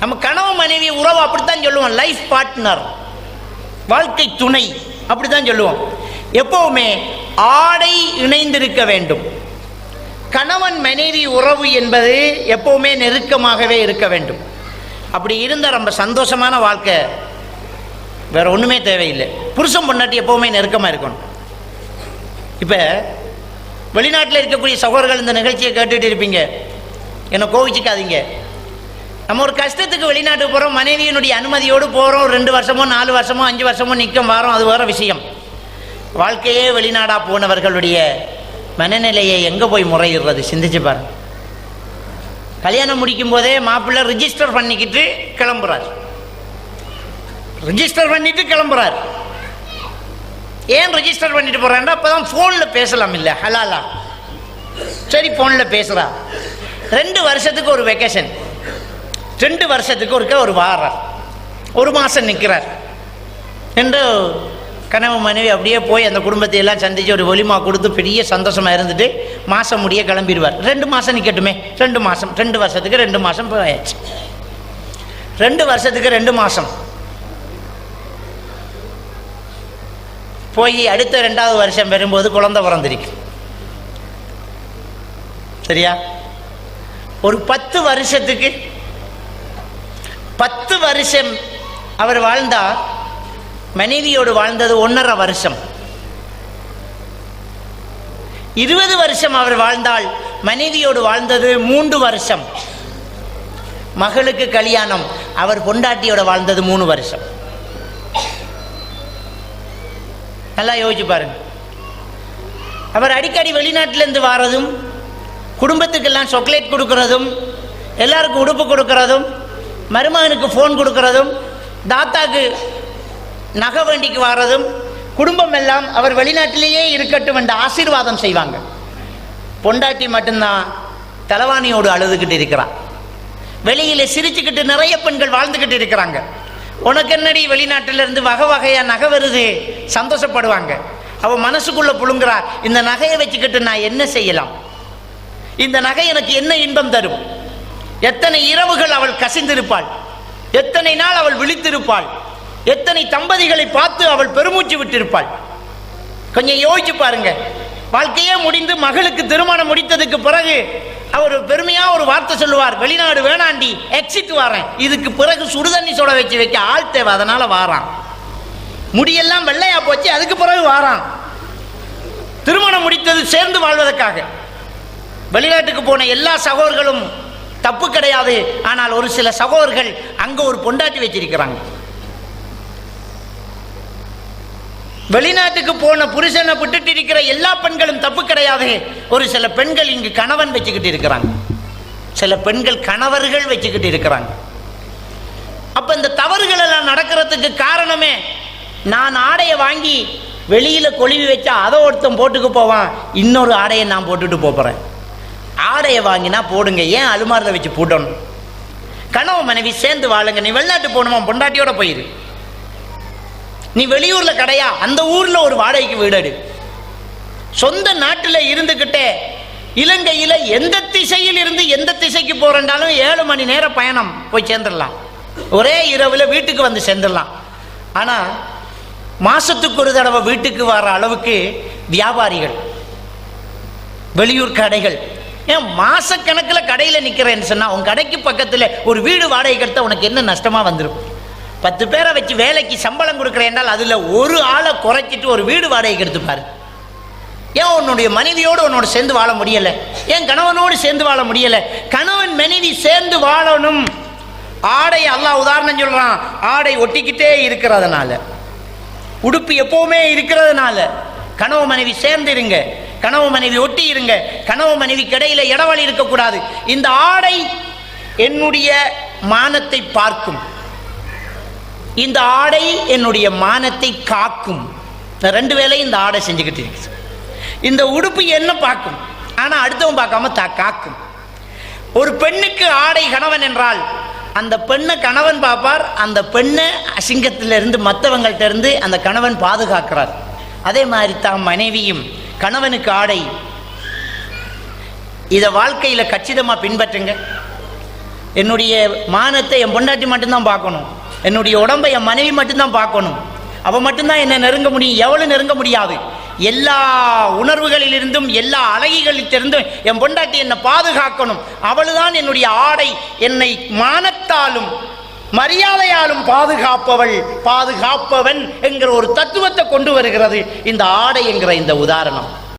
நம்ம கணவன் மனைவி உறவு அப்படித்தான் சொல்லுவோம். லைஃப் பார்ட்னர் வாழ்க்கை துணை. அப்படித்தான் சொல்லுவோம். எப்பவுமே ஆடை இணைந்திருக்க வேண்டும். கணவன் மனைவி உறவு என்பது எப்பவுமே நெருக்கமாகவே இருக்க வேண்டும். அப்படி இருந்தால் ரொம்ப சந்தோஷமான வாழ்க்கை. வேற ஒன்றுமே தேவையில்லை. புருஷன் பொண்டாட்டி எப்பவுமே நெருக்கமாக இருக்கணும். இப்போ வெளிநாட்டில் இருக்கக்கூடிய சகோதரர்கள் இந்த நிகழ்ச்சியை கேட்டுட்டு இருப்பீங்க. என்னை கோவிச்சிக்காதீங்க. நம்ம ஒரு கஷ்டத்துக்கு வெளிநாட்டுக்கு போகிறோம் மனைவியினுடைய அனுமதியோடு போகிறோம் ரெண்டு வருஷமோ நாலு வருஷமோ அஞ்சு வருஷமோ நிற்கும் வாரோம் அது வேறு விஷயம். வாழ்க்கையே வெளிநாடாக போனவர்களுடைய மனநிலையை எங்கே போய் முறையிடுறது? சிந்திச்சு பாருங்க. கல்யாணம் முடிக்கும் போதே மாப்பிள்ளை ரிஜிஸ்டர் பண்ணிக்கிட்டு கிளம்புறார். ரிஜிஸ்டர் பண்ணிட்டு கிளம்புறார். ஏன் ரிஜிஸ்டர் பண்ணிட்டு அப்போ தான் ஃபோனில் பேசலாம் இல்லை ஹலாலா. சரி ஃபோனில் பேசுகிறா ரெண்டு வருஷத்துக்கு ஒரு வெக்கேஷன் ரெண்டு வருஷத்துக்கு ஒருக்க ஒரு வாரம். ஒரு மாதம் நிற்கிறார் என்று கனவு மனைவி அப்படியே போய் அந்த குடும்பத்தை எல்லாம் சந்திச்சு ஒரு ஒலிமா கொடுத்து பெரிய சந்தோஷமாக இருந்துட்டு மாதம் முடிய கிளம்பிடுவார். ரெண்டு மாதம் நிற்கட்டுமே ரெண்டு மாதம் ரெண்டு வருஷத்துக்கு ரெண்டு மாதம் போயாச்சு. ரெண்டு வருஷத்துக்கு ரெண்டு மாதம் போய் அடுத்த ரெண்டாவது வருஷம் வரும்போது குழந்தை பிறந்திருக்கு. சரியா? ஒரு பத்து வருஷத்துக்கு பத்து வருஷம் அவர் வாழ்ந்தா மனைவியோடு வாழ்ந்தது ஒன்றரை வருஷம். இருபது வருஷம் அவர் வாழ்ந்தால் மனைவியோடு வாழ்ந்தது மூன்று வருஷம். மகளுக்கு கல்யாணம் அவர் பொண்டாட்டியோட வாழ்ந்தது மூணு வருஷம். நல்லா யோசிச்சு பாருங்க. அவர் அடிக்கடி வெளிநாட்டிலேருந்து வாரதும் குடும்பத்துக்கெல்லாம் சாக்லேட் கொடுக்கறதும் எல்லாருக்கும் உடுப்பு கொடுக்கறதும் மருமகனுக்கு ஃபோன் கொடுக்கறதும் தாத்தாக்கு நகை வண்டிக்கு வாரதும் குடும்பம் எல்லாம் அவர் வெளிநாட்டிலேயே இருக்கட்டும் என்ற ஆசீர்வாதம் செய்வாங்க. பொண்டாட்டி மட்டும்தான் தலைவாணியோடு அழுதுகிட்டு இருக்கிறாள் வெளியில சிரிச்சுக்கிட்டு நிறைய பெண்கள் வாழ்ந்துக்கிட்டு இருக்கிறாங்க. உனக்கு என்னடி வெளிநாட்டிலிருந்து வகை வகையாக நகை வருது? சந்தோஷப்படுவாங்க. அவன் மனசுக்குள்ள புழுங்குறா இந்த நகையை வச்சுக்கிட்டு நான் என்ன செய்யலாம்? இந்த நகை எனக்கு என்ன இன்பம் தரும்? எத்தனை இரவுகள் அவள் கசிந்திருப்பாள்? எத்தனை நாள் அவள் விழித்திருப்பாள்? எத்தனை தம்பதிகளை பார்த்து அவள் பெருமூச்சு விட்டிருப்பாள்? கொஞ்சம் யோசிச்சு பாருங்க. வாழ்க்கையே முடிந்து மகளுக்கு திருமணம் முடித்ததுக்கு பிறகு அவர் பெருமையா ஒரு வார்த்தை சொல்லுவார். வெளிநாடு வேணாண்டி எக்ஸிட் வாரேன். இதுக்கு பிறகு சுடுதண்ணி சுட வச்சு வைக்க ஆள் தேவை அதனால வாரான். முடியெல்லாம் வெள்ளையா போச்சு அதுக்கு பிறகு வாரான். திருமணம் முடித்தது சேர்ந்து வாழ்வதற்காக. வெளிநாட்டுக்கு போன எல்லா சகோதர்களும் தப்பு கிடையாது. ஆனால் ஒரு சில சகோதரர்கள் அங்கே ஒரு பொண்டாட்டி வச்சிருக்கிறாங்க. வெளிநாட்டுக்கு போன புருஷனை விட்டுட்டு இருக்கிற எல்லா பெண்களும் தப்பு கிடையாது. ஒரு சில பெண்கள் இங்கு கணவன் வச்சுக்கிட்டு இருக்கிறாங்க. சில பெண்கள் கணவர்கள் வச்சுக்கிட்டு இருக்கிறாங்க. அப்ப இந்த தவறுகள் எல்லாம் நடக்கிறதுக்கு காரணமே நான் ஆடையை வாங்கி வெளியில கொழுவி வச்சா அதை ஒருத்தன் போட்டுக்கு போவான். இன்னொரு ஆடையை நான் போட்டுட்டு போறேன். ஆடையை வாங்கினா போடுங்க. ஏன் அலுமாரில் வச்சு போடணும் கணவன் மனைவி சேர்ந்து வாழுங்க. நீ வெளிநாட்டு போகணுமா? பொண்டாட்டியோட போயிரு. நீ வெளியூர்ல கடையா? அந்த ஊர்ல ஒரு வாடகைக்கு வீடு எடு சொந்த நாட்டில் இருந்துகிட்டே இலங்கையில் எந்த திசையில் இருந்து எந்த திசைக்கு போறேன்டாலும் ஏழு மணி நேர பயணம். போய் சேர்ந்துடலாம். ஒரே இரவில் வீட்டுக்கு வந்து சேர்ந்துடலாம். ஆனால் மாசத்துக்கு ஒரு தடவை வீட்டுக்கு வர அளவுக்கு வியாபாரிகள் வெளியூர் கடைகள் ஏன் மாசக்கணக்கில் கடையில் நிற்கிறேன்னு சொன்னால் உன் கடைக்கு பக்கத்தில் ஒரு வீடு வாடகை எடுத்தா உனக்கு என்ன நஷ்டமாக வந்துடும் பத்து பேரை வச்சு வேலைக்கு சம்பளம் கொடுக்குறேன் என்றால் அதில் ஒரு ஆளை குறைச்சிட்டு ஒரு வீடு வாடகைக்கு எடுத்து பாரு. ஏன் உன்னுடைய மனைவியோடு உன்னோட சேர்ந்து வாழ முடியலை? ஏன் கணவனோடு சேர்ந்து வாழ முடியலை? கணவன் மனைவி சேர்ந்து வாழணும். ஆடை அல்லாஹ் உதாரணம் சொல்கிறான் ஆடை ஒட்டிக்கிட்டே இருக்கிறதுனால உடுப்பு எப்போவுமே இருக்கிறதுனால கணவன் மனைவி சேர்ந்து இருங்க. கனவு மனைவி ஒட்டி இருங்க. கனவு மனைவி கிடையில இடவழி இருக்கக்கூடாது. இந்த ஆடை என்னுடைய மானத்தை பார்க்கும். இந்த ஆடை என்னுடைய மானத்தை காக்கும். ரெண்டு வேலையும் இந்த ஆடை செஞ்சுக்கிட்டு இருக்கு. இந்த உடுப்பு என்ன பார்க்கும்? ஆனால் அடுத்தவன் பார்க்காம தா காக்கும். ஒரு பெண்ணுக்கு ஆடை கணவன் என்றால் அந்த பெண்ணை கணவன் பார்ப்பார் அந்த பெண்ணை அசிங்கத்திலிருந்து மற்றவங்கள்ட்ட இருந்து அந்த கணவன் பாதுகாக்கிறார். அதே மாதிரி தான் மனைவியும் கணவனுக்கு ஆடை. இதை வாழ்க்கையில் கச்சிதமாக பின்பற்றுங்க. என்னுடைய மானத்தை என் பொண்டாட்டி மட்டும்தான் பார்க்கணும். என்னுடைய உடம்பை என் மனைவி மட்டும்தான் பார்க்கணும். அவள் மட்டும்தான் என்னை நெருங்க முடியும். எவ்வளவு நெருங்க முடியாது. எல்லா உணர்வுகளிலிருந்தும் எல்லா அழகிகளிலிருந்தும் என் பொண்டாட்டி என்னை பாதுகாக்கணும். அவளுதான் என்னுடைய ஆடை. என்னை மானத்தாலும் மரியாதையாலும் பாதுகாப்பவள் பாதுகாப்பவன் என்கிற ஒரு தத்துவத்தை கொண்டு வருகிறது. இந்த ஆடை என்கிற இந்த உதாரணம்.